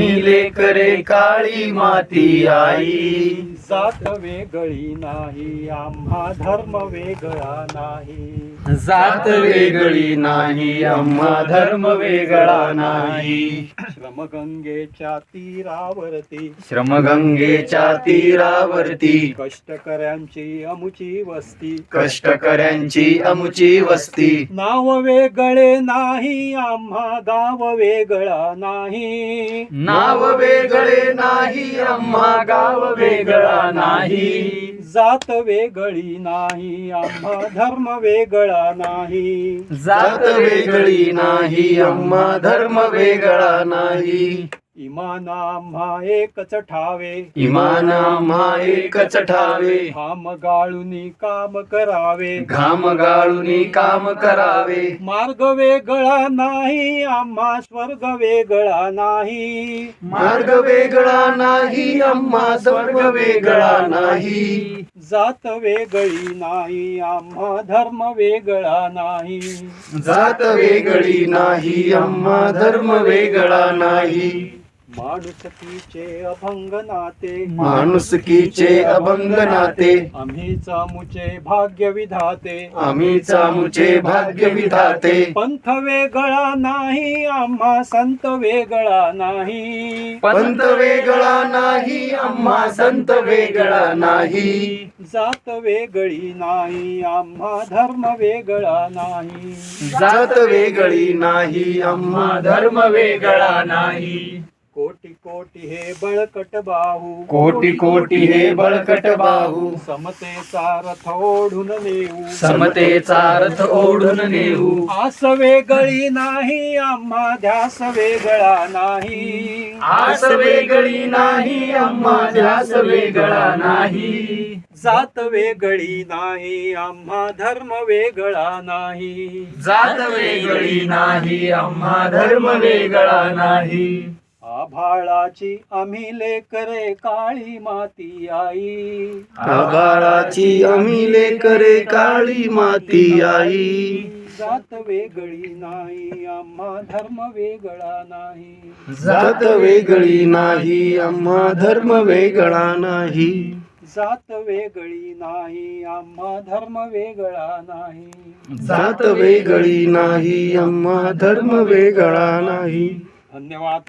आम्ही लेकरे काळी माती आई. जात वेगळी नाही आम्हा धर्म वेगळा नाही. जात वेगळी नाही आम्हा धर्म वेगळा नाही. श्रमगंगेच्या तीरावरती श्रमगंगेच्या तीरावरती. कष्टकऱ्यांची अमुची वस्ती. कष्टकऱ्यांची अमुची वस्ती. नाव वेगळे नाही आम्हा गाव वेगळा नाही. नाव वेगळे नाही आम्हा गाव वेगळा नाही. जात वेगळी नाही आम्हा धर्म वेगळा नाही. जात वेगळी नाही आम्हा धर्म वेगळा नाही. इमान आम्हा एकच ठावे. इमान आम्हा एकच ठावे. घाम गाळूनी काम करावे. घाम गाळूनी काम करावे. मार्ग वेगळा नाही आम्हा स्वर्ग वेगळा नाही. मार्ग वेगळा नाही आम्हा स्वर्ग वेगळा नाही. जात वेगळी नाही आम्हा धर्म वेगळा नाही. जात वेगळी नाही आम्हा धर्म वेगळा नाही. माणुसकीचे अभंग नाते. माणुसकीचे अभंग नाते. आम्ही चामुचे भाग्य विधाते. आम्ही चामुचे भाग्य विधाते. पंथ वेगळा नाही आम्हा संत वेगळा नाही. पंत वेगळा नाही आम्हा संत वेगळा नाही. जात वेगळी नाही आम्हा धर्म वेगळा नाही. जात वेगळी नाही आम्हा धर्म वेगळा नाही. कोटी कोटी हे बळकट बाहू. कोटी कोटी हे बळकट बाहू. समतेचा रथ ओढून नेऊ. समतेचा रथ ओढून नेऊ. आस वेगळी नाही आम्हा ध्यास वेगळा नाही. आस वेगळी नाही आम्हा ध्यास वेगळा नाही. जात वेगळी नाही आम्हा धर्म वेगळा नाही. जात वेगळी नाही आम्हा धर्म वेगळा नाही. आभाळाची आम्ही लेकरे काळी माती आई. आभाळाची आम्ही लेकरे काळी माती आई. जात वेगळी नाही आम्हा धर्म वेगळा नाही. जात वेगळी नाही आम्हा धर्म वेगळा नाही. जात वेगळी नाही आम्हा धर्म वेगळा नाही. जात वेगळी नाही आम्हा धर्म वेगळा नाही. धन्यवाद.